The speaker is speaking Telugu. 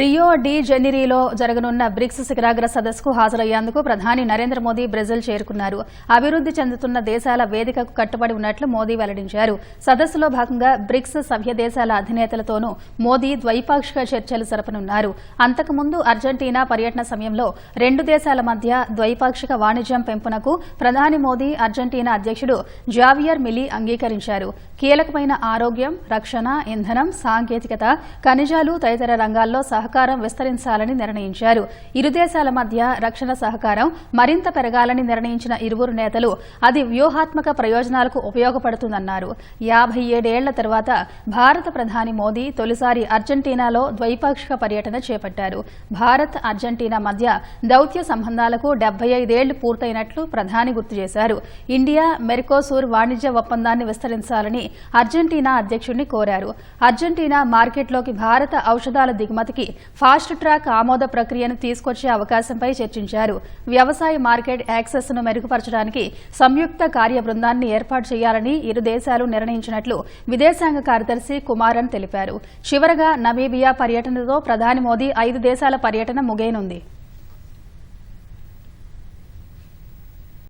రియో డి జెనిరీలో జరగనున్న బ్రిక్స్ శిఖరాగ్ర సదస్సుకు హాజరయ్యేందుకు ప్రధాని నరేంద్ర మోదీ బ్రెజిల్ చేరుకున్నారు. అభివృద్ది చెందుతున్న దేశాల వేదికకు కట్టుబడి ఉన్నట్లు మోదీ వెల్లడించారు. సదస్సులో భాగంగా బ్రిక్స్ సభ్య దేశాల అధినేతలతోనూ మోదీ ద్వైపాక్షిక చర్చలు జరపనున్నారు. అంతకుముందు అర్జెంటీనా పర్యటన సమయంలో రెండు దేశాల మధ్య ద్వైపాక్షిక వాణిజ్యం పెంపునకు ప్రధాని మోదీ అర్జెంటీనా అధ్యక్షుడు జావియర్ మిలీ అంగీకరించారు. కీలకమైన ఆరోగ్యం రక్షణ ఇంధనం సాంకేతికత ఖనిజాలు తదితర రంగాల్లో సహకారం విస్తరించాలని నిర్ణయించారు. ఇరు దేశాల మధ్య రక్షణ సహకారం మరింత పెరగాలని నిర్ణయించిన ఇరువురు నేతలు అది వ్యూహాత్మక ప్రయోజనాలకు ఉపయోగపడుతుందన్నారు. యాభై ఏడేళ్ళ తర్వాత భారత ప్రధాని మోదీ తొలిసారి అర్జెంటీనాలో ద్వైపాక్షిక పర్యటన చేపట్టారు. భారత్ అర్జెంటీనా మధ్య దౌత్య సంబంధాలకు డెబ్బై ఐదేళ్ళు పూర్తయినట్లు ప్రధాని గుర్తు చేశారు. ఇండియా మెర్కోసూర్ వాణిజ్య ఒప్పందాన్ని విస్తరించాలని అర్జెంటీనా అధ్యక్షుడిని కోరారు. అర్జెంటీనా మార్కెట్లోకి భారత ఔషధాల దిగుమతికి ఫాస్ట్ ట్రాక్ ఆమోద ప్రక్రియను తీసుకొచ్చే అవకాశంపై చర్చించారు. వ్యవసాయ మార్కెట్ యాక్సెస్ను మెరుగుపరచడానికి సంయుక్త కార్యబృందాన్ని ఏర్పాటు చేయాలని ఇరు దేశాలు నిర్ణయించినట్లు విదేశాంగ కార్యదర్శి కుమారన్ తెలిపారు. చివరగా నమీబియా పర్యటనతో ప్రధాని మోదీ ఐదు దేశాల పర్యటన ముగైనుంది